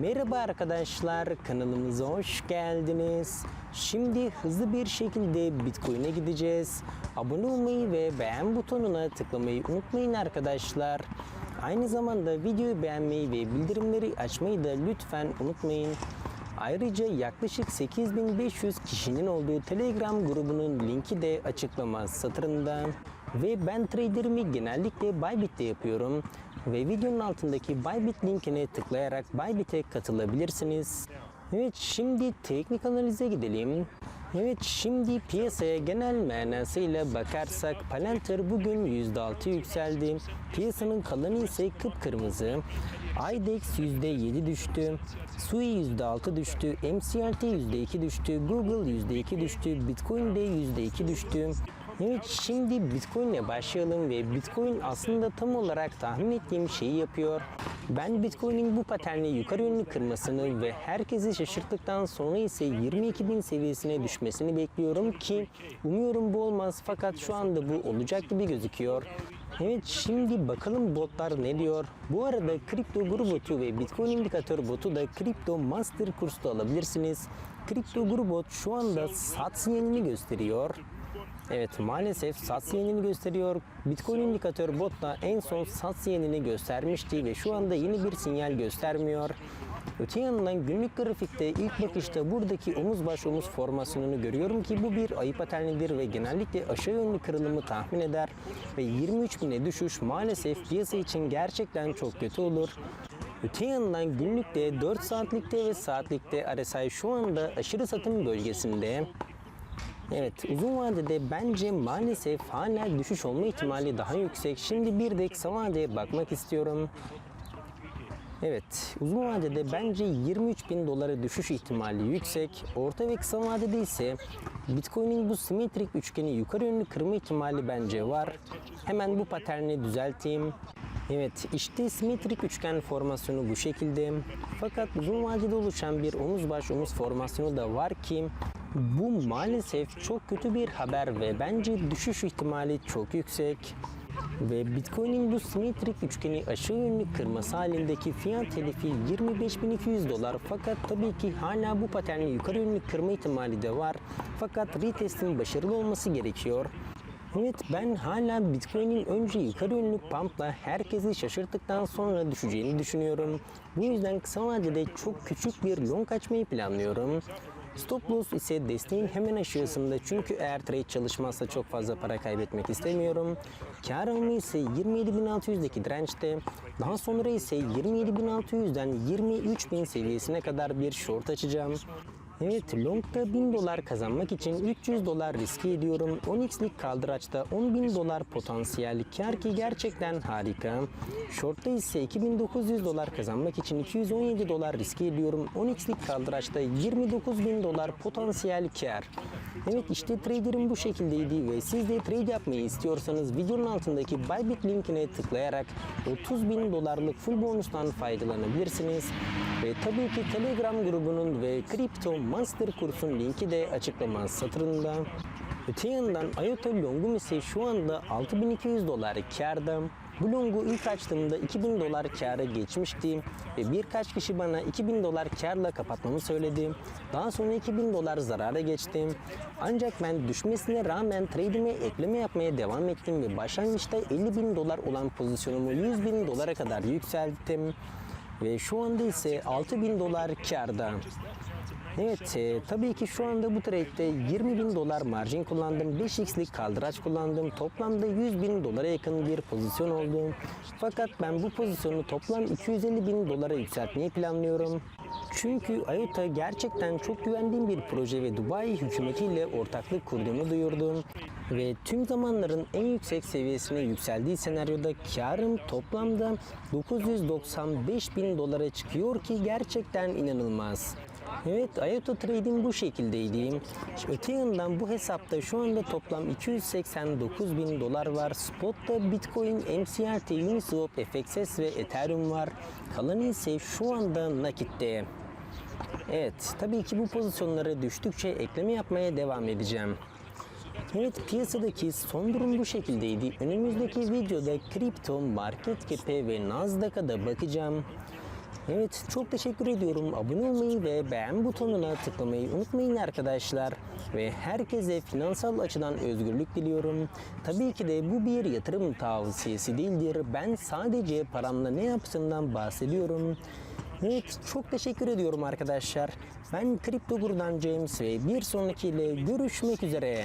Merhaba arkadaşlar, kanalımıza hoş geldiniz. Şimdi hızlı bir şekilde Bitcoin'e gideceğiz. Abone olmayı ve beğen butonuna tıklamayı unutmayın arkadaşlar. Aynı zamanda videoyu beğenmeyi ve bildirimleri açmayı da lütfen unutmayın. Ayrıca yaklaşık 8500 kişinin olduğu Telegram grubunun linki de açıklama satırında. Ve ben traderimi genellikle Bybit'te yapıyorum. Ve videonun altındaki Bybit linkine tıklayarak Bybit'e katılabilirsiniz. Evet şimdi teknik analize gidelim. Evet şimdi piyasaya genel manasıyla bakarsak Palantir bugün %6 yükseldi. Piyasanın kalanı ise kıpkırmızı. IDEX %7 düştü. SUI %6 düştü. MCRT %2 düştü. Google %2 düştü. Bitcoin de %2 düştü. Evet şimdi Bitcoin ile başlayalım ve Bitcoin aslında tam olarak tahmin ettiğim şeyi yapıyor. Ben Bitcoin'in bu patenle yukarı yönlü kırmasını ve herkesi şaşırttıktan sonra ise 22.000 seviyesine düşmesini bekliyorum ki umuyorum bu olmaz fakat şu anda bu olacak gibi gözüküyor. Evet şimdi bakalım botlar ne diyor. Bu arada kripto guru botu ve Bitcoin indikatör botu da kripto master kursta alabilirsiniz. Kripto guru bot şu anda sat sinyalini gösteriyor. Evet maalesef sat sinyalini gösteriyor. Bitcoin indikatör bot da en son sat sinyalini göstermişti ve şu anda yeni bir sinyal göstermiyor. Öte yandan günlük grafikte ilk bakışta buradaki omuz baş omuz formasyonunu görüyorum ki bu bir ayı paternidir ve genellikle aşağı yönlü kırılımı tahmin eder ve 23 bine düşüş maalesef piyasa için gerçekten çok kötü olur. Öte yandan günlükte 4 saatlikte ve saatlikte RSI şu anda aşırı satım bölgesinde. Evet uzun vadede bence maalesef hala düşüş olma ihtimali daha yüksek. Şimdi bir de kısa vadeye bakmak istiyorum. Evet uzun vadede bence 23 bin dolara düşüş ihtimali yüksek. Orta ve kısa vadede ise Bitcoin'in bu simetrik üçgeni yukarı yönlü kırma ihtimali bence var. Hemen bu paterni düzelteyim. Evet işte simetrik üçgen formasyonu bu şekilde. Fakat uzun vadede oluşan bir omuz baş omuz formasyonu da var ki bu maalesef çok kötü bir haber ve bence düşüş ihtimali çok yüksek. Ve Bitcoin'in bu simetrik üçgeni aşağı yönlü kırması halindeki fiyat hedefi 25.200 dolar fakat tabii ki hala bu paterni yukarı yönlü kırma ihtimali de var. Fakat retestin başarılı olması gerekiyor. Evet ben hala Bitcoin'in önce yukarı yönlü pumpla herkesi şaşırttıktan sonra düşeceğini düşünüyorum. Bu yüzden kısa vadede çok küçük bir long açmayı planlıyorum. Stop loss ise desteğin hemen aşağısında çünkü eğer trade çalışmazsa çok fazla para kaybetmek istemiyorum. Kar alımı ise 27.600'deki dirençte. Daha sonra ise 27.600'den 23.000 seviyesine kadar bir short açacağım. Evet longda 1000 dolar kazanmak için 300 dolar riske ediyorum. 10x'lik kaldıraçta 10.000 dolar potansiyel kar ki gerçekten harika. Short'ta ise 2900 dolar kazanmak için 217 dolar riske ediyorum. 10x'lik kaldıraçta 29.000 dolar potansiyel kar. Evet işte traderim bu şekildeydi ve siz de trade yapmayı istiyorsanız videonun altındaki Bybit linkine tıklayarak 30.000 dolarlık full bonustan faydalanabilirsiniz. Ve tabii ki Telegram grubunun ve Crypto Master kursun linki de açıklama satırında. Öte yandan IOTA Long'um ise şu anda 6200 dolar karda. Bu longu ilk açtığımda 2000 dolar kâra geçmişti ve birkaç kişi bana 2000 dolar karla kapatmamı söyledi. Daha sonra 2000 dolar zarara geçtim. Ancak ben düşmesine rağmen trade'ime ekleme yapmaya devam ettim ve başlangıçta 50 bin dolar olan pozisyonumu 100 bin dolara kadar yükselttim. Ve şu anda ise 6000 dolar karda. Evet e, tabii ki şu anda bu trade'de 20 bin dolar margin kullandım. 5x'lik kaldıraç kullandım. Toplamda 100 bin dolara yakın bir pozisyon oldu. Fakat ben bu pozisyonu toplam 250 bin dolara yükseltmeyi planlıyorum. Çünkü IOTA gerçekten çok güvendiğim bir proje ve Dubai hükümetiyle ortaklık kurduğumu duyurdum. Ve tüm zamanların en yüksek seviyesine yükseldiği senaryoda karım toplamda 995 bin dolara çıkıyor ki gerçekten inanılmaz. Evet, IOTA Trading bu şekildeydi. Öte yandan bu hesapta şu anda toplam 289 bin dolar var. Spot'ta Bitcoin, MCRT, Uniswap, FXS ve Ethereum var. Kalanı ise şu anda nakitte. Evet, tabii ki bu pozisyonlara düştükçe ekleme yapmaya devam edeceğim. Evet piyasadaki son durum bu şekildeydi. Önümüzdeki videoda kripto, market cap'e ve Nasdaq'a da bakacağım. Evet çok teşekkür ediyorum. Abone olmayı ve beğen butonuna tıklamayı unutmayın arkadaşlar. Ve herkese finansal açıdan özgürlük diliyorum. Tabii ki de bu bir yatırım tavsiyesi değildir. Ben sadece paramla ne yaptığımdan bahsediyorum. Evet çok teşekkür ediyorum arkadaşlar. Ben Kripto Gur'dan James ve bir sonrakiyle görüşmek üzere.